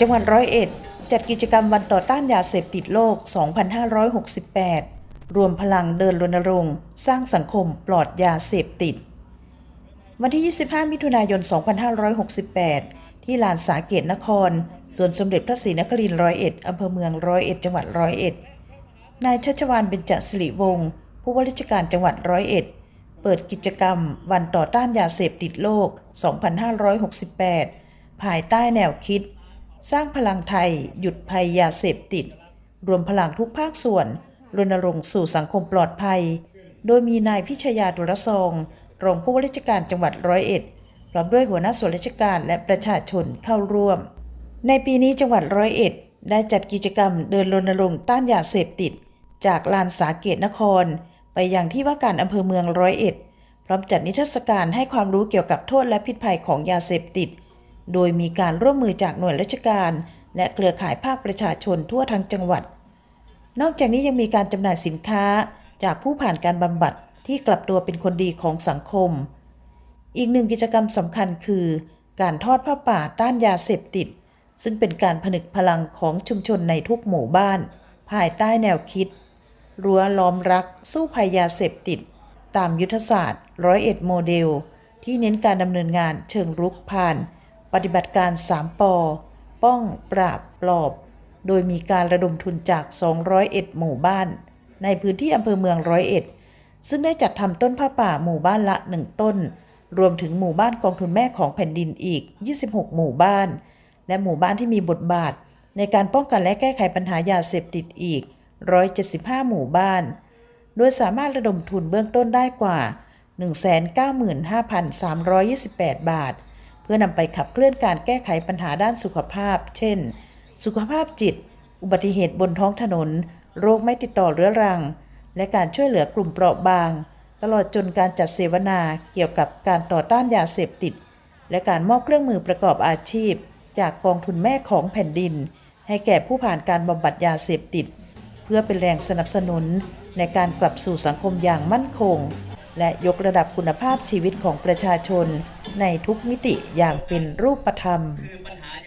จังหวัดร้อยเอ็ดจัดกิจกรรมวันต่อต้านยาเสพติดโลก 2568 รวมพลังเดินรณรงค์ สร้างสังคมปลอดยาเสพติด วันที่ 25 มิถุนายน 2568 ที่ลานสาเกตนคร ส่วนสมเด็จพระศรีนครินทร์ร้อยเอ็ดอำเภอเมืองร้อยเอ็ดจังหวัดร้อยเอ็ด นายชัชวานเบญจสิริวงศ์ผู้ว่าราชการจังหวัดร้อยเอ็ด เปิดกิจกรรมวันต่อต้านยาเสพติดโลก 2568 ภายใต้แนวคิด สร้างพลังไทย หยุดภัยยาเสพติด รวมพลังทุกภาคส่วน รณรงค์สู่สังคมปลอดภัย โดยมีนายพิชยาตุรซองรองผู้ว่าราชการจังหวัดร้อยเอ็ดพร้อมด้วยหัวหน้าส่วนราชการและประชาชนเข้าร่วม ในปีนี้จังหวัดร้อยเอ็ดได้จัดกิจกรรมเดินรณรงค์ต้านยาเสพติด จากลานสาเกตนคร ไปยังที่ว่าการอำเภอเมืองร้อยเอ็ด พร้อมจัดนิทรรศการให้ความรู้เกี่ยวกับโทษและพิษภัยของยาเสพติด โดยมีการร่วมมือจากหน่วยราชการ และเครือข่ายภาคประชาชนทั่วทั้งจังหวัด นอกจากนี้ยังมีการจำหน่ายสินค้าจากผู้ผ่านการบำบัดที่กลับตัวเป็นคนดีของสังคม อีกหนึ่งกิจกรรมสำคัญคือ การทอดผ้าป่าต้านยาเสพติด ซึ่งเป็นการผนึกพลังของชุมชนในทุกหมู่บ้าน ภายใต้แนวคิด รั้วล้อมรัก สู้ภัยยาเสพติด ตามยุทธศาสตร์ร้อยเอ็ดโมเดล ที่เน้นการดำเนินงานเชิงรุกผ่าน ปฏิบัติการ 3ปอป้องปราบปลอบ โดยมีการระดมทุนจาก 201 หมู่บ้าน ในพื้นที่อำเภอเมืองร้อยเอ็ดซึ่งได้จัดทำต้นผ้าป่าหมู่บ้านละ 1 ต้น รวมถึงหมู่บ้านกองทุนแม่ของแผ่นดินอีก 26 หมู่บ้าน และหมู่บ้านที่มีบทบาท ในการป้องกันและแก้ไขปัญหายาเสพติดอีก 175 หมู่บ้าน โดยสามารถระดมทุนเบื้องต้นได้กว่า 195,328 บาท พื่อนำไปขับเคลื่อนการแก้ไขปัญหาด้านสุขภาพ เช่น สุขภาพจิต อุบัติเหตุบนท้องถนน โรคไม่ติดต่อเรื้อรัง และการช่วยเหลือกลุ่มเปราะบาง ตลอดจนการจัดเสวนาเกี่ยวกับการต่อต้านยาเสพติด และการมอบเครื่องมือประกอบอาชีพ จากกองทุนแม่ของแผ่นดิน ให้แก่ผู้ผ่านการบำบัดยาเสพติด เพื่อเป็นแรงสนับสนุนในการกลับสู่สังคมอย่างมั่นคง และยกระดับคุณภาพชีวิตของประชาชน ในทุกมิติอย่างเป็นรูปธรรม